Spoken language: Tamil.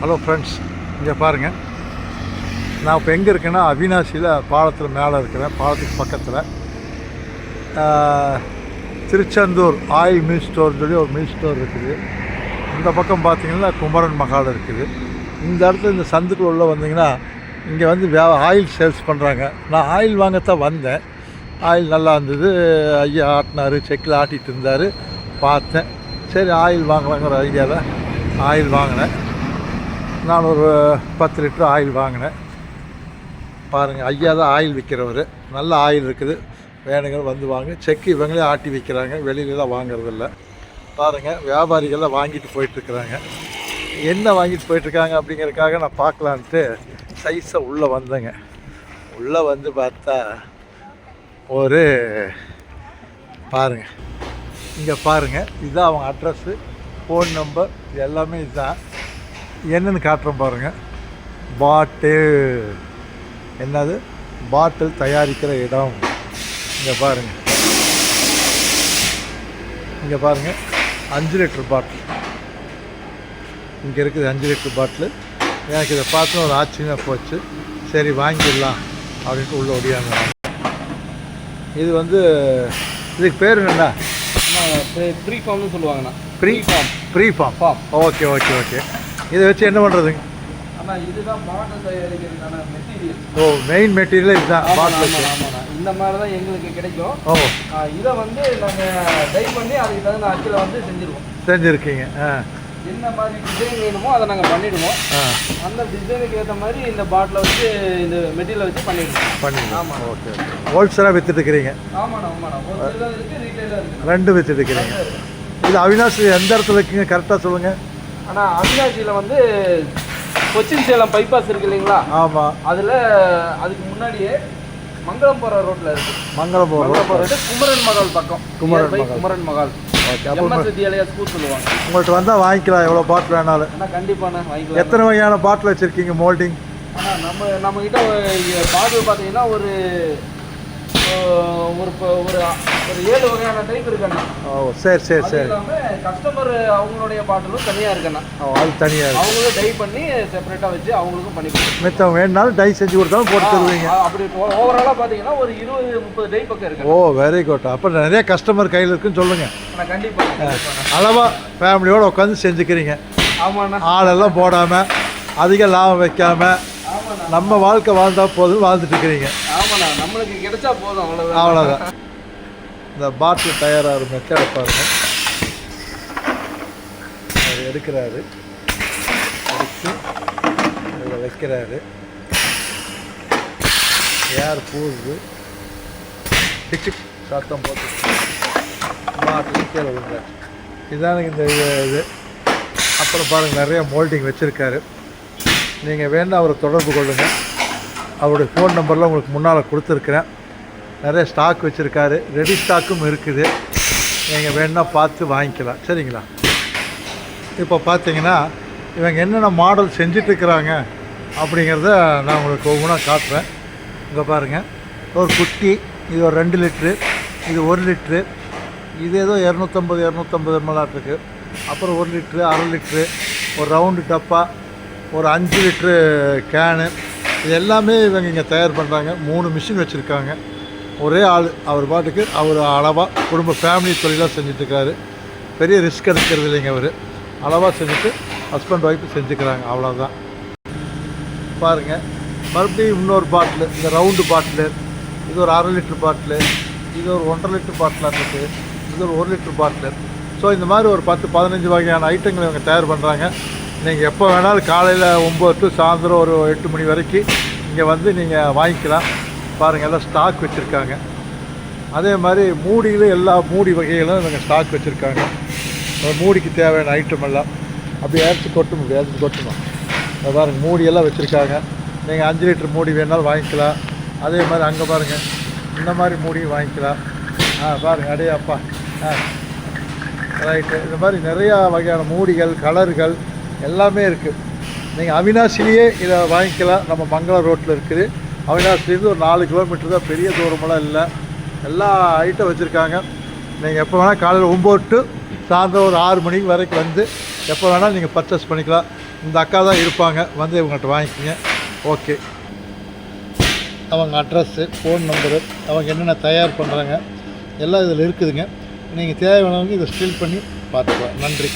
ஹலோ ஃப்ரெண்ட்ஸ் இங்கே பாருங்கள் நான் இப்போ எங்கே இருக்கேன்னா அவினாசியில் பாலத்தில் மேலே இருக்கிறேன். பாலத்துக்கு பக்கத்தில். திருச்செந்தூர் ஆயில் மில் ஸ்டோர்னு சொல்லி ஒரு மில் ஸ்டோர் இருக்குது. இந்த பக்கம் பார்த்தீங்கன்னா குமரன் மகால் இருக்குது. இந்த இடத்துல இந்த சந்துக்குள்ள உள்ள வந்தீங்கன்னா இங்கே வந்து வே ஆயில் சேல்ஸ் பண்ணுறாங்க நான் ஆயில் வாங்கத்தான் வந்தேன். ஆயில் நல்லா இருந்தது. ஐயா ஆட்டினார் செக்கில் ஆட்டிகிட்டு இருந்தார். பார்த்தேன். சரி ஆயில் வாங்கலாங்கிற ஐடியாவில் ஆயில் வாங்கினேன். நான் ஒரு பத்து லிட்டர் ஆயில் வாங்கினேன். பாருங்கள் ஐயா தான் ஆயில் விற்கிறவர் நல்ல ஆயில் இருக்குது. வேணுங்க வந்து வாங்க. செக்கு இவங்களே ஆட்டி விற்கிறாங்க வெளியிலலாம் வாங்குறதில்ல. பாருங்கள் வியாபாரிகள்லாம் வாங்கிட்டு போயிட்டுருக்குறாங்க. என்ன வாங்கிட்டு போயிட்டுருக்காங்க அப்படிங்கிறதுக்காக நான் பார்க்கலான்ட்டு சைஸை உள்ளே வந்தேங்க. உள்ளே வந்து பார்த்தா ஒரு பாருங்கள் இங்கே பாருங்கள் இதுதான் அவங்க அட்ரஸ்ஸு ஃபோன் நம்பர் இது எல்லாமே இதுதான் என்னன்னு காட்டுறோம் பாருங்கள் பாட்டில். என்னது? பாட்டில் தயாரிக்கிற இடம். இங்கே பாருங்கள் இங்கே பாருங்கள் அஞ்சு லிட்டர் பாட்டில். இங்கே இருக்குது அஞ்சு லிட்டர் பாட்டில். எனக்கு இதை பார்த்து ஒரு ஆச்சரியமாக போச்சு. சரி வாங்கிடலாம் அப்படின்ட்டு உள்ள ஒடியாங்க இது வந்து இதுக்கு பேர் என்னண்ணா ப்ரீ ஃபார்ம்னு சொல்லுவாங்கண்ணா. Preform preform form. Okay okay okay. இதை வச்சு என்ன பண்ணுறதுங்க ஆனால் இதுதான் பாட்டில் தயாரிக்கிறதுக்கான மெட்டீரியல் ஓ மெயின் மெட்டீரியல் இதுதான் இந்த மாதிரி தான் எங்களுக்கு கிடைக்கும். ஓ. இதை வந்து நாங்கள் டை பண்ணி அதுக்கு தகுந்த அச்சில் வந்து செஞ்சுருவோம். செஞ்சுருக்கீங்க ஆ. என்ன மாதிரி டிசைன் வேணுமோ அதை நாங்கள் பண்ணிடுவோம். ஆ. அந்த டிசைனுக்கு ஏற்ற மாதிரி இந்த பாட்டில் வச்சு இந்த மெட்டீரியலை வச்சு பண்ணிடுவோம். பண்ணிடுங்க ஆமாம். ஓகே ஹோல்சேலாக விற்றுட்டு இருக்கிறீங்க? ஆமாண்ணா ஆமாண்ணா ஹோல்சேலாக இருக்குது ரீட்டைலாக இருக்குது ரெண்டு விற்றுட்டு இருக்கிறீங்க. இது அவினாசி எந்த இடத்துல இருக்கீங்க? கரெக்டாக சொல்லுங்கள் ஆனால் அவினாசியில் வந்து கொச்சின் சேலம் பைபாஸ் இருக்கு இல்லைங்களா? ஆமாம் அதில் அதுக்கு முன்னாடியே மங்களம் போகிற ரோட்டில் இருக்குது மங்களம் போகிற குமரன் மகால் பக்கம். குமரன் மகால். குமரன் மகால் உங்கள்கிட்ட வந்தால் வாங்கிக்கலாம் எவ்வளோ பாட்டில் வேணாலும். கண்டிப்பாண்ணா வாங்கிக்கலாம். எத்தனை வகையான பாட்டில் வச்சுருக்கீங்க மோல்டிங் நம்ம நம்மக்கிட்ட பாட்டில் பார்த்தீங்கன்னா ஒரு ஒரு ஒரு ஒரு ஏழு வகையான டைப் இருக்குண்ணா. ஓ சரி சரி சரி. கஸ்டமர் அவங்களுடைய பாட்டிலும் தனியாக இருக்குண்ணா. ஓ அது தனியாக அவங்களும் டை பண்ணி செப்பரேட்டாக வச்சு அவங்களுக்கும் பண்ணி மித்தம் வேணுனாலும் டை செஞ்சு கொடுத்தாலும் போட்டு தருவீங்க. அப்படி ஓவராலாக பார்த்தீங்கன்னா ஒரு இருபது முப்பது டை பக்கம் இருக்கு ஓ வெரி குட் அப்போ நிறைய கஸ்டமர் கையில் இருக்குன்னு சொல்லுங்கள் கண்டிப்பாக அளவாக ஃபேமிலியோடு உட்காந்து செஞ்சுக்கிறீங்க. ஆமாண்ணா. ஆளெல்லாம் போடாமல் அதிக லாபம் வைக்காமல் நம்ம வாழ்க்கை வாழ்ந்தா போதும் வாழ்ந்துட்டு இருக்கிறீங்க ஆமாண்ணா நம்மளுக்கு கிடைச்சா போதும் அவ்வளோதான் அவ்வளோதான் இந்த பாட்டில் தயாராகிற மெத்தடை பாருங்க அவர் எடுக்கிறாரு. எடுத்து இதில் வைக்கிறாரு. ஏர் பூவுது. டிக்கு சத்தம் போட்டு. பாட்டில் கீழே விழுந்தாச்சு இதானுங்க இந்த இது. இது அப்புறம் பாருங்கள் நிறைய மோல்டிங் வச்சுருக்காரு. நீங்கள் வேணால் அவரை தொடர்பு கொள்ளுங்கள் அவருடைய ஃபோன் நம்பர்லாம் உங்களுக்கு முன்னால் கொடுத்துருக்குறேன். நிறைய ஸ்டாக் வச்சுருக்காரு. ரெடி ஸ்டாக்கும் இருக்குது. நீங்கள் வேணால் பார்த்து வாங்கிக்கலாம். சரிங்களா? இப்போ பார்த்தீங்கன்னா இவங்க என்னென்ன மாடல் செஞ்சிட்ருக்குறாங்க அப்படிங்கிறத நான் உங்களுக்கு ஒவ்வொன்றா காட்டுறேன். இங்கே பாருங்கள் ஒரு குட்டி இது ஒரு ரெண்டு லிட்ரு இது ஒரு லிட்ரு இது ஏதோ இரநூத்தம்பது இரநூத்தம்பது எம்எல்ஆர் இருக்குது அப்புறம் ஒரு லிட்ரு அரை லிட்ரு ஒரு ரவுண்டு டப்பா ஒரு அஞ்சு லிட்ரு கேனு. இது எல்லாமே இவங்க இங்கே தயார் பண்ணுறாங்க மூணு மிஷின் வச்சுருக்காங்க. ஒரே ஆள் அவர் பாட்டுக்கு அவர் அளவாக குடும்ப ஃபேமிலி தொழிலாக செஞ்சுட்ருக்காரு. பெரிய ரிஸ்க் எடுக்கிறது இல்லைங்க அவர். அளவாக செஞ்சுட்டு ஹஸ்பண்ட் ஒய்ஃப் செஞ்சுக்கிறாங்க. அவ்வளோதான் பாருங்கள் மறுபடியும் இன்னொரு பாட்டில் இந்த ரவுண்டு பாட்டிலு இது ஒரு அரை லிட்ரு பாட்டிலு இது ஒரு ஒன்றரை லிட்ரு பாட்டிலாக இருக்குது இது ஒரு ஒரு லிட்ரு பாட்டிலு ஸோ இந்த மாதிரி ஒரு பத்து பதினஞ்சு வகையான ஐட்டங்களை இவங்க தயார் பண்ணுறாங்க நீங்கள் எப்போ வேணாலும் காலையில் ஒம்பது டு சாயந்தரம் ஒரு எட்டு மணி வரைக்கும் இங்கே வந்து நீங்கள் வாங்கிக்கலாம். பாருங்கள் எல்லாம் ஸ்டாக் வச்சுருக்காங்க. அதே மாதிரி மூடியிலும் எல்லா மூடி வகைகளும் இவங்க ஸ்டாக் வச்சுருக்காங்க. மூடிக்கு தேவையான ஐட்டம் எல்லாம். அப்படி இறச்சி கொட்டும் இறச்சி கொட்டணும். அது பாருங்கள் மூடியெல்லாம் வச்சுருக்காங்க. நீங்கள் அஞ்சு லிட்டர் மூடி வேணாலும் வாங்கிக்கலாம். அதே மாதிரி அங்கே பாருங்கள் இந்த மாதிரி மூடியும் வாங்கிக்கலாம். ஆ பாருங்கள் அடையாப்பா. அப்பா ஆ. ரைட்டு இந்த மாதிரி நிறையா வகையான மூடிகள் கலர்கள் எல்லாமே இருக்குது நீங்கள் அவினாசிலேயே இதை வாங்கிக்கலாம். நம்ம மங்களம் ரோட்டில் இருக்குது. அவினாசிலேருந்து ஒரு நாலு கிலோமீட்டர் தான் பெரிய தூரமெல்லாம் இல்லை. எல்லா ஐட்டம் வச்சுருக்காங்க. நீங்கள் எப்போ வேணால் காலையில் ஒம்பது டு சாயந்தரம் ஒரு ஆறு மணிக்கு வரைக்கும் வந்து எப்போ வேணால் நீங்கள் பர்ச்சேஸ் பண்ணிக்கலாம். இந்த அக்கா தான் இருப்பாங்க. வந்து இவங்கள்ட்ட வாங்கிக்கோங்க. ஓகே அவங்க அட்ரஸ்ஸு ஃபோன் நம்பரு அவங்க என்னென்ன தயார் பண்ணுறாங்க எல்லாம் இதில் இருக்குதுங்க. நீங்கள் தேவையானவங்க இதை ஸ்டில் பண்ணி பார்த்துக்கலாம். நன்றி.